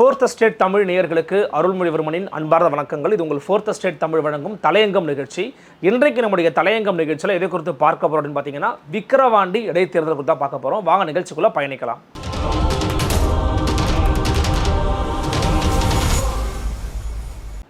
Fourth state Tamil நேயர்களுக்கு அருள்மொழிவர்மனின் அன்பார்ந்த வணக்கங்கள். இது உங்கள் ஃபோர்த் ஸ்டேட் தமிழ் வழங்கும் தலையங்கம் நிகழ்ச்சி. இன்றைக்கு நம்முடைய தலையங்கம் நிகழ்ச்சியில் எதை குறித்து பார்க்க போறோம் அப்படின்னு பார்த்தீங்கன்னா விக்கிரவாண்டி இடைத்தேர்தல் குறித்து தான் பார்க்க போகிறோம் வாங்க நிகழ்ச்சிக்குள்ளே பயணிக்கலாம்.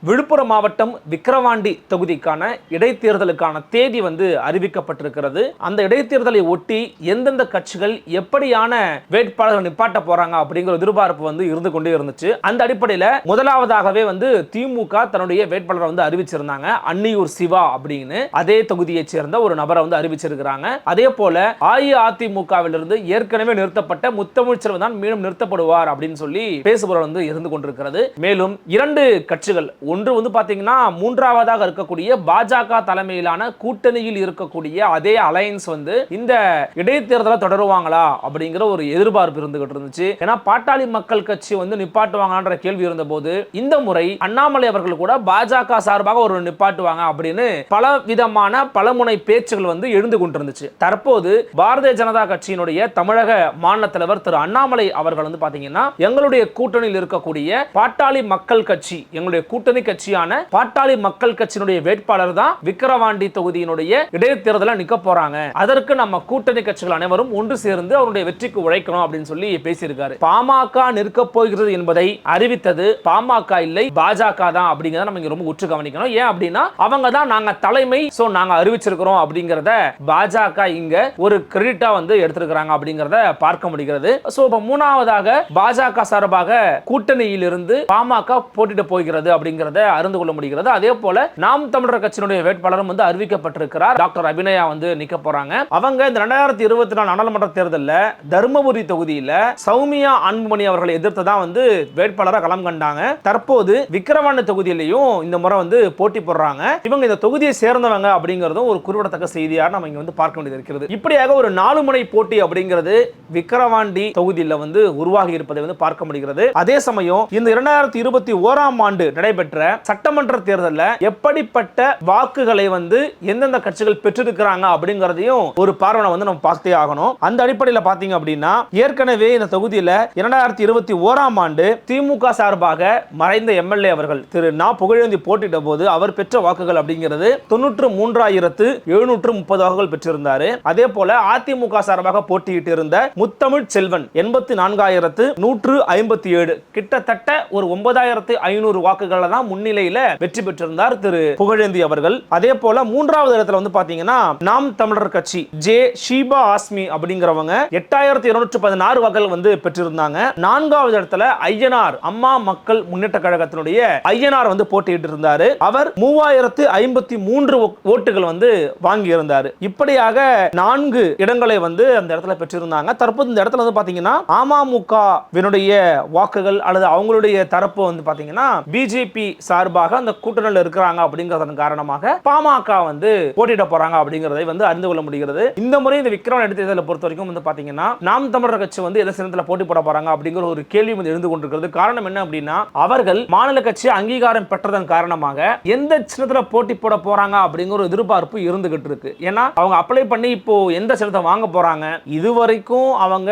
விழுப்புரம் மாவட்டம் விக்கிரவாண்டி தொகுதிக்கான இடைத்தேர்தலுக்கான தேதி வந்து அறிவிக்கப்பட்டிருக்கிறது. அந்த இடைத்தேர்தலை ஒட்டி எந்தெந்த கட்சிகள் எப்படியான வேட்பாளர்கள் நிப்பாட்ட போறாங்க அப்படிங்கிற எதிர்பார்ப்பு வந்து இருந்து கொண்டே இருந்துச்சு. அந்த அடிப்படையில் முதலாவதாகவே வந்து திமுக தன்னுடைய வேட்பாளரை வந்து அறிவிச்சிருந்தாங்க. அன்னியூர் சிவா அப்படின்னு அதே தொகுதியைச் சேர்ந்த ஒரு நபரை வந்து அறிவிச்சிருக்கிறாங்க. அதே போல அஇஅதிமுகவிலிருந்து ஏற்கனவே நிறுத்தப்பட்ட முத்தமிழ் செல்வன் தான் மீண்டும் நிறுத்தப்படுவார் அப்படின்னு சொல்லி பேசுபவர் வந்து இருந்து கொண்டிருக்கிறது. மேலும் இரண்டு கட்சிகள் ஒன்று வந்து பாத்தீங்கன்னா மூன்றாவதாக இருக்கக்கூடிய பாஜக தலைமையிலான கூட்டணியில் இருக்கக்கூடிய அதே அலையன்ஸ் வந்து இந்த இடைத்தேர்தலை தொடருவாங்களா அப்படிங்கிற ஒரு எதிர்பார்ப்பு இருந்துகிட்டு இருந்துச்சு. ஏன்னா பாட்டாளி மக்கள் கட்சி வந்து நிப்பாட்டுவாங்கன்ற கேள்வி இருந்த போது இந்த முறை அண்ணாமலை அவர்கள் கூட பாஜக சார்பாக ஒரு நிப்பாட்டுவாங்க அப்படின்னு பல விதமான பலமுனை பேச்சுகள் வந்து எழுந்து கொண்டிருந்துச்சு. தற்போது பாரதிய ஜனதா கட்சியினுடைய தமிழக மாநில தலைவர் திரு அண்ணாமலை அவர்கள் வந்து பாத்தீங்கன்னா எங்களுடைய கூட்டணியில் இருக்கக்கூடிய பாட்டாளி மக்கள் கட்சி எங்களுடைய கூட்டணி கட்சியான பாட்டாளி மக்கள் கட்சியினுடைய வேட்பாளர் தான் விக்கிரவாண்டி தொகுதியினுடைய இடைத்தேர்தல நிக்க போறாங்க. அதற்கு நம்ம கூட்டணி கட்சிகள் அனைவரும் ஒன்று சேர்ந்து அவருடைய வெற்றிக்கு உழைக்கணும் அப்படின்னு சொல்லி பேசியிருக்காரு. பாமக நிற்க போகிறது என்பதை அறிவித்தது பாமக இல்லை பாஜக தான் அப்படிங்கறத நம்ம ரொம்ப உற்று கவனிக்கணும். ஏன் அப்படின்னா அவங்க தான் நாங்க தலைமை சோ நாங்க அறிவிச்சிருக்கிறோம் அப்படிங்கறத பாஜக இங்க ஒரு கிரெடிட்டா வந்து எடுத்திருக்கிறாங்க அப்படிங்கறத பார்க்க முடிகிறது. சோ இப்ப மூணாவதாக பாஜக சார்பாக கூட்டணியில் இருந்து பாமக போட்டிட்டு போகிறது அப்படிங்கிற அப்படிங்கிறத அறிந்து கொள்ள முடிகிறது. அதே போல நாம் தமிழர் கட்சியினுடைய வேட்பாளரும் வந்து அறிவிக்கப்பட்டிருக்கிறார். டாக்டர் அபிநயா வந்து நிக்க போறாங்க. அவங்க இந்த ரெண்டாயிரத்தி இருபத்தி நாலு நாடாளுமன்ற தேர்தலில் தருமபுரி தொகுதியில சௌமியா அன்புமணி அவர்களை எதிர்த்து தான் வந்து வேட்பாளராக களம் கண்டாங்க. தற்போது விக்கிரவாண்டி தொகுதியிலையும் இந்த முறை வந்து போட்டி போடுறாங்க. இவங்க இந்த தொகுதியை சேர்ந்தவங்க அப்படிங்கிறதும் ஒரு குறிப்பிடத்தக்க செய்தியாக நம்ம இங்க வந்து பார்க்க வேண்டியது இருக்கிறது. இப்படியாக ஒரு நாலு முனை போட்டி அப்படிங்கிறது விக்கிரவாண்டி தொகுதியில் வந்து உருவாகி இருப்பதை வந்து பார்க்க முடிகிறது. அதே சமயம் இந்த இரண்டாயிரத்தி இருபத்தி ஓராம் ஆண்டு நடைபெற்ற சட்டமன்ற தேர்தலில் எப்படிப்பட்ட வாக்குகளை வந்து எந்தெந்த கட்சிகள் பெற்றிருக்கிறாங்க அப்படிங்கிறதையும் ஒரு பார்வனை வந்து நம்ம பார்த்தே ஆகணும். அந்த அடிப்படையில் பார்த்தீங்க அப்படின்னா ஏற்கனவே இந்த தொகுதியில் இரண்டாயிரத்தி இருபத்தி ஓராம் ஆண்டு திமுக சார்பாக மறைந்த எம்எல்ஏ அவர்கள் திரு நா. புகழேந்தி போட்டிட்ட போது அவர் பெற்ற வாக்குகள் அப்படிங்கிறது தொண்ணூற்று மூன்றாயிரத்து எழுநூற்று முப்பது வாக்குகள் பெற்றிருந்தாரு. அதே போல அதிமுக சார்பாக போட்டியிட்டு இருந்த முத்தமிழ் செல்வன் எண்பத்தி நான்காயிரத்து நூற்று ஐம்பத்தி ஏழு. கிட்டத்தட்ட ஒரு ஒன்பதாயிரத்து ஐநூறு வாக்குகளை தான் முன்னிலையில வெற்றி பெற்றிருந்தார் திரு புகழேந்தி அவர்கள். அதே போல மூன்றாவது இடத்துல வந்து பாத்தீங்கன்னா நாம் தமிழர் கட்சி ஜே ஷீபா ஆஸ்மி அப்படிங்கிறவங்க எட்டாயிரத்தி இருநூற்று பதினாறு வாக்குகள் வந்து பெற்றிருந்தாங்க. நான்காவது இடத்துல ஐயனார் அம்மா மக்கள் முன்னேற்ற கழகத்தினுடைய ஐயனார் வந்து போட்டியிட்டு இருந்தாரு. அவர் மூவாயிரத்து ஐம்பத்தி மூன்று ஓட்டுகள் வந்து வாங்கி இருந்தாரு இப்படியாக நான்கு இடங்களை வந்து அந்த இடத்துல பெற்றிருந்தாங்க. தற்போது இந்த இடத்துல வந்து பாத்தீங்கன்னா அமமுகவினுடைய வாக்குகள் அல்லது அவங்களுடைய தரப்பு வந்து பாத்தீங்கன்னா பிஜேபி சார்பாக அந்த கூட்டணியில் இருக்கிறாங்க அப்படிங்கிறதன் காரணமாக பாமக வந்து போட்டியிட போறாங்க அப்படிங்கிறதை வந்து அறிந்து கொள்ள முடிகிறது. இந்த முறை இந்த விக்ரம் இடைத்தேர்தலை பொறுத்த வரைக்கும் வந்து பாத்தீங்கன்னா நாம் தமிழர் கட்சி வந்து எந்த சின்னத்தில் போட்டி போட போறாங்க அப்படிங்கிற ஒரு கேள்வி வந்து எழுந்து கொண்டிருக்கிறது. காரணம் என்ன அப்படின்னா அவர்கள் மாநில கட்சி அங்கீகாரம் பெற்றதன் காரணமாக எந்த சின்னத்தில் போட்டி போட போறாங்க அப்படிங்கிற ஒரு எதிர்பார்ப்பு இருந்துகிட்டு இருக்கு. ஏன்னா அவங்க அப்ளை பண்ணி இப்போ எந்த சின்னத்தை வாங்க போறாங்க? இதுவரைக்கும் அவங்க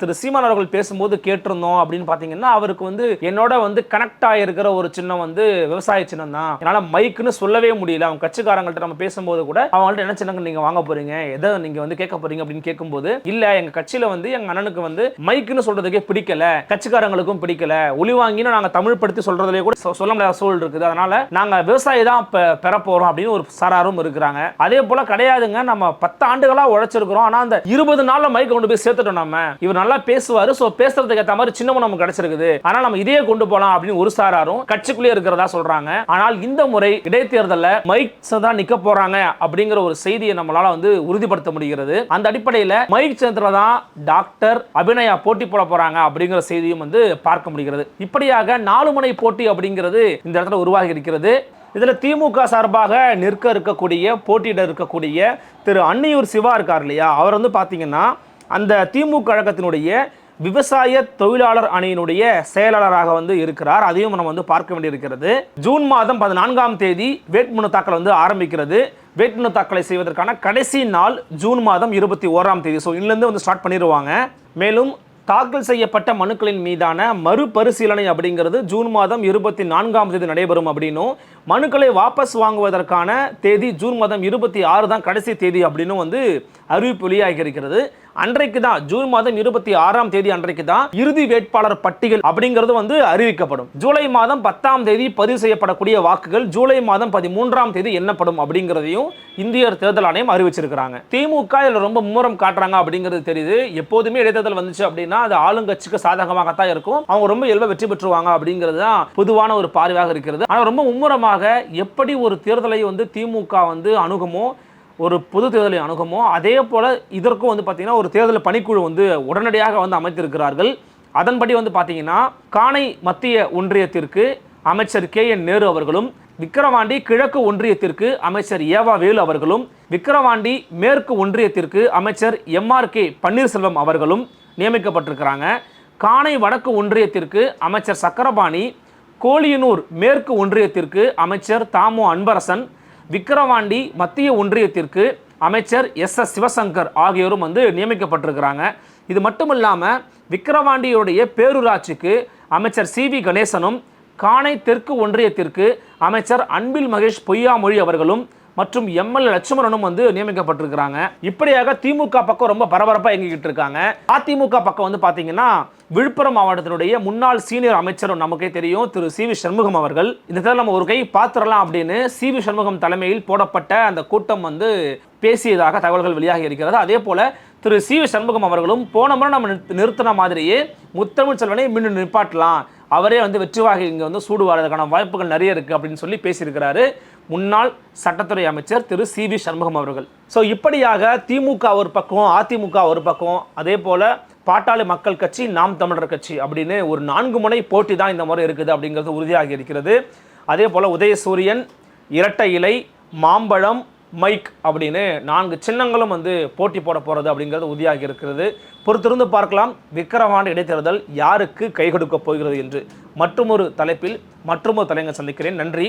திரு சீமான் அவர்கள் பேசும்போது கேட்டிருந்தோம் அப்படின்னு பாத்தீங்கன்னா அவருக்கு வந்து என்னோட வந்து கனெக்ட் ஆயிருக்கிற ஒரு சின்னம் வந்து விவசாய சின்னம் தான் என்னால் மைக்குன்னு சொல்லவே முடியல. அவங்க கட்சிக்காரங்கள்ட்ட நம்ம பேசும்போது கூட அவங்கள்ட்ட என்ன சின்னங்கள் நீங்க வாங்க போறீங்க? எதை நீங்க வந்து கேட்க போறீங்க அப்படின்னு கேட்கும்போது இல்ல எங்க கட்சியில வந்து எங்க அண்ணனுக்கு வந்து மைக்குன்னு சொல்றதுக்கே பிடிக்கல. கட்சிக்காரங்களுக்கும் பிடிக்கல. ஒளி வாங்கின்னு நாங்க தமிழ் படுத்தி சொல்றதுலயே கூட சொல்ல முடியாத சூழல் இருக்குது. அதனால நாங்க விவசாயி தான் பெற போறோம் அப்படின்னு ஒரு சாராரும் இருக்கிறாங்க. அதே போல கிடையாதுங்க. நம்ம பத்து ஆண்டுகளா உழைச்சிருக்கிறோம். ஆனா அந்த இருபது நாள்ல மைக் கொண்டு போய் சேர்த்துட்டோம் நம்ம இவர் நல்லா பேசுவாரு. சோ பேசுறதுக்கு ஏத்த மாதிரி சின்னமும் நமக்கு கிடைச்சிருக்குது. ஆனா நம்ம இதையே கொண்டு போலாம் அப்படின்னு ஒரு சாராரும் கட்சிக்குள்ளே இருக்கிறதா சொல்றாங்க. ஆனால் இந்த முறை இடைத்தேர்தலில் மைக் தான் நிக்க போறாங்க அப்படிங்கிற ஒரு செய்தியை நம்மளால வந்து உறுதிப்படுத்த முடிகிறது. அந்த அடிப்படையில மைக் சேர்த்துல தான் டாக்டர் அபிநயா போட்டி போட போறாங்க அப்படிங்கிற செய்தியும் வந்து பார்க்க முடிகிறது. இப்படியாக நாலு முனை போட்டி அப்படிங்கிறது இந்த இடத்துல உருவாகி இருக்கிறது. இதில் திமுக சார்பாக நிற்க இருக்கக்கூடிய போட்டியிட இருக்கக்கூடிய திரு அன்னியூர் சிவா இருக்கார் இல்லையா? அவர் வந்து பார்த்தீங்கன்னா அந்த திமுக கழகத்தினுடைய விவசாய தொழிலாளர் அணியினுடைய செயலாளராக வந்து இருக்கிறார். அதையும் நம்ம வந்து பார்க்க வேண்டியிருக்கிறது. ஜூன் மாதம் பதினான்காம் தேதி வேட்புமனு தாக்கல் வந்து ஆரம்பிக்கிறது. வேட்புமனு தாக்கலை செய்வதற்கான கடைசி நாள் ஜூன் மாதம் இருபத்தி ஓராம் தேதி. ஸோ இன்னிலேருந்து வந்து ஸ்டார்ட் பண்ணிடுவாங்க. மேலும் தாக்கல் செய்யப்பட்ட மனுக்களின் மீதான மறுபரிசீலனை அப்படிங்கிறது ஜூன் மாதம் இருபத்தி நான்காம் தேதி நடைபெறும் அப்படின்னும் மனுக்களை வாபஸ் வாங்குவதற்கான தேதி ஜூன் மாதம் இருபத்தி ஆறு தான் கடைசி தேதி அப்படின்னு வந்து அறிவிப்பு வெளியாகி இருக்கிறது அன்றைக்கு தான் ஜூன் மாதம் இருபத்தி ஆறாம் தேதி அன்றைக்கு தான் இறுதி வேட்பாளர் பட்டியல் அப்படிங்கிறது வந்து அறிவிக்கப்படும். ஜூலை மாதம் பத்தாம் தேதி பதிவு செய்யப்படக்கூடிய வாக்குகள் ஜூலை மாதம் பதிமூன்றாம் தேதி எண்ணப்படும் அப்படிங்கிறதையும் இந்தியர் தேர்தல் ஆணையம் அறிவிச்சிருக்கிறாங்க. திமுக இதில் ரொம்ப மும்முரம் காட்டுறாங்க அப்படிங்கிறது தெரியுது. எப்போதுமே இடைத்தேர்தல் வந்துச்சு அப்படின்னா அது ஆளுங்கட்சிக்கு சாதகமாகத்தான் இருக்கும். அவங்க ரொம்ப இயல்பா வெற்றி பெற்றுவாங்க அப்படிங்கிறது தான் பொதுவான ஒரு பார்வையாக இருக்கிறது. ஆனால் ரொம்ப மும்முரமாக எப்படி ஒரு தேர்தலை வந்து திமுக வந்து அணுகுமோ ஒரு பொது தேர்தலை அணுகுமோ அதே போல் இதற்கும் வந்து பார்த்தீங்கன்னா ஒரு தேர்தல் பணிக்குழு வந்து உடனடியாக வந்து அமைத்திருக்கிறார்கள். அதன்படி வந்து பார்த்தீங்கன்னா காணை மத்திய ஒன்றியத்திற்கு அமைச்சர் கே என் நேரு அவர்களும் விக்கிரவாண்டி கிழக்கு ஒன்றியத்திற்கு அமைச்சர் ஏவா வேலு அவர்களும் விக்கிரவாண்டி மேற்கு ஒன்றியத்திற்கு அமைச்சர் எம்ஆர் கே பன்னீர்செல்வம் அவர்களும் நியமிக்கப்பட்டிருக்கிறாங்க. காணை வடக்கு ஒன்றியத்திற்கு அமைச்சர் சக்கரபாணி கோலியனூர் மேற்கு ஒன்றியத்திற்கு அமைச்சர் தாமு அன்பரசன் விக்கிரவாண்டி மத்திய ஒன்றியத்திற்கு அமைச்சர் எஸ் எஸ் சிவசங்கர் ஆகியோரும் வந்து நியமிக்கப்பட்டிருக்கிறாங்க. இது மட்டும் இல்லாமல் விக்கிரவாண்டியுடைய பேரூராட்சிக்கு அமைச்சர் சி வி கணேசனும் காணை தெற்கு ஒன்றியத்திற்கு அமைச்சர் அன்பில் மகேஷ் பொய்யாமொழி அவர்களும் மற்றும் எம்எல்ஏ லட்சுமணனும் வந்து நியமிக்கப்பட்டிருக்கிறாங்க. இப்படியாக திமுக பக்கம் ரொம்ப பரபரப்பாக இயங்கிக்கிட்டு இருக்காங்க. அதிமுக பக்கம் வந்து பார்த்தீங்கன்னா விழுப்புரம் மாவட்டத்தினுடைய முன்னாள் சீனியர் அமைச்சரும் நமக்கே தெரியும் திரு சி வி சண்முகம் அவர்கள். இந்த தேர்தல் நம்ம ஒரு கை பார்த்துடலாம் அப்படின்னு சி வி சண்முகம் தலைமையில் போடப்பட்ட அந்த கூட்டம் வந்து பேசியதாக தகவல்கள் வெளியாகி இருக்கிறது. அதே போல திரு சி வி சண்முகம் அவர்களும் போன முறை நம்ம நிறுத்தின மாதிரியே முத்தமிழ் செல்வனை மீண்டும் நிப்பாட்டலாம். அவரே வந்து வெற்றிவாக இங்கே வந்து சூடுவாரதுக்கான வாய்ப்புகள் நிறைய இருக்குது அப்படின்னு சொல்லி பேசியிருக்கிறாரு. முன்னாள் சட்டத்துறை அமைச்சர் திரு சி வி சண்முகம் அவர்கள். ஸோ இப்படியாக திமுக ஒரு பக்கம் அதிமுக ஒரு பக்கம் அதே போல் பாட்டாளி மக்கள் கட்சி நாம் தமிழர் கட்சி அப்படின்னு ஒரு நான்கு முனை போட்டி தான் இந்த முறை இருக்குது அப்படிங்கிறது உறுதியாகி இருக்கிறது. அதே போல் உதயசூரியன் இரட்டை இலை மாம்பழம் மைக் அப்படின்னு நான்கு சின்னங்களும் வந்து போட்டி போட போகிறது அப்படிங்கிறது உறுதியாகி இருக்கிறது. பொறுத்திருந்து பார்க்கலாம் விக்கிரவாண்ட இடைத்தேர்தல் யாருக்கு கை கொடுக்க போகிறது என்று. மற்றொரு தலைப்பில் மற்றொரு தலைங்க சந்திக்கிறேன். நன்றி.